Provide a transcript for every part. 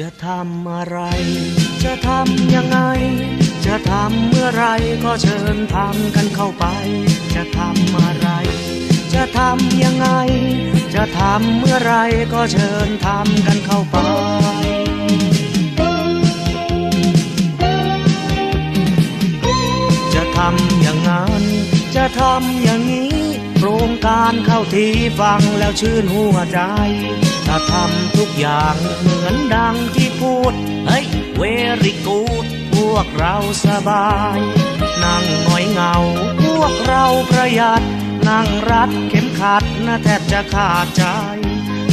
จะทำอะไร จะทำยังไง จะทำเมื่อไรก็เชิญทำกันเข้าไป จะทำอะไร จะทำยังไง จะทำเมื่อไรก็เชิญทำกันเข้าไปจะทำอย่างนั้น จะทำอย่างนี้ ครงการเข้าทีฟังแล้วชื่นหัวใจ ถ้าทำทุกอย่างเหมือนดังที่พูด เฮ้ยเวริกูดพวกเราสบาย นั่งหงอยเงา พวกเราประหยัด นั่งรัดเข็มขัดนะแทบจะขาดใจ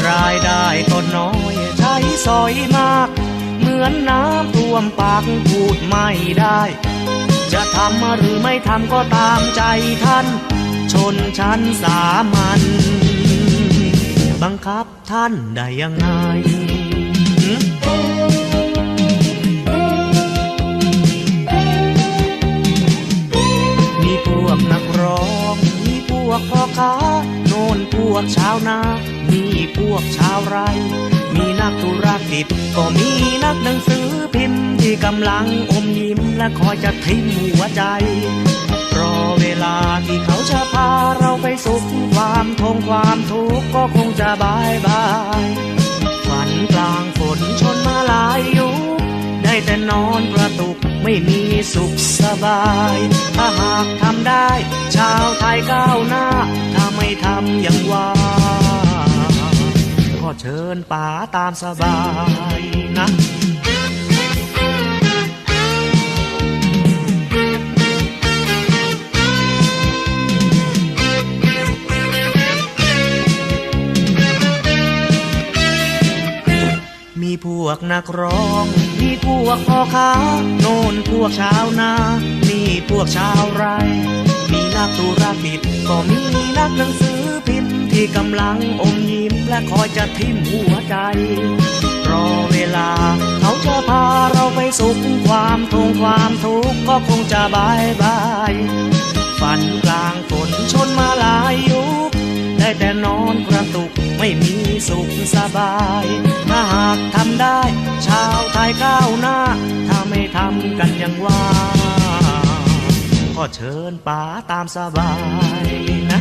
รายได้ก็น้อยใช้สอยมาก เหมือนน้ำท่วมปากพูดไม่ได้ จะทำหรือไม่ทำก็ตามใจท่าน ชนชั้นสามัญบังคับท่านได้ยังไงมีพวกนักร้อง มีพวกพ่อค้า โน่นพวกชาวนา มีพวกชาวไร่ มีนักธุรกิจ ก็มีนักหนังสือพิมพ์ที่กำลังอมยิ้มและคอยจะทิ้มหัวใจ สุข ความทงความทุกข์ก็คงจะบายบายฝันกลางฝนชนมาหลายยุคได้แต่นอนกระตุกไม่มีสุขสบาย ถ้าหากทำได้ ชาวไทยก้าวหน้า ถ้าไม่ทำอย่างว่า ก็เชิญป๋าตามสบายนะ พวกนักร้อง มีพวกพ่อค้า โน่นพวกชาวนา มีพวกชาวไร่ มีนักธุรกิจ ก็มีนักหนังสือพิมพ์ที่กำลังอมยิ้มและคอยจะทิ่มหัวใจ รอเวลา เขาจะพาเราไปสุขความทงความทุกข์ก็คงจะบายบาย ฝันกลางฝนชนมาหลายยุคได้แต่นอนกระตุกไม่มีสุขสบายถ้าหาก ก้าวหน้า ถ้าไม่ทำกันอย่างว่า ก็เชิญป๋าตามสบายนะ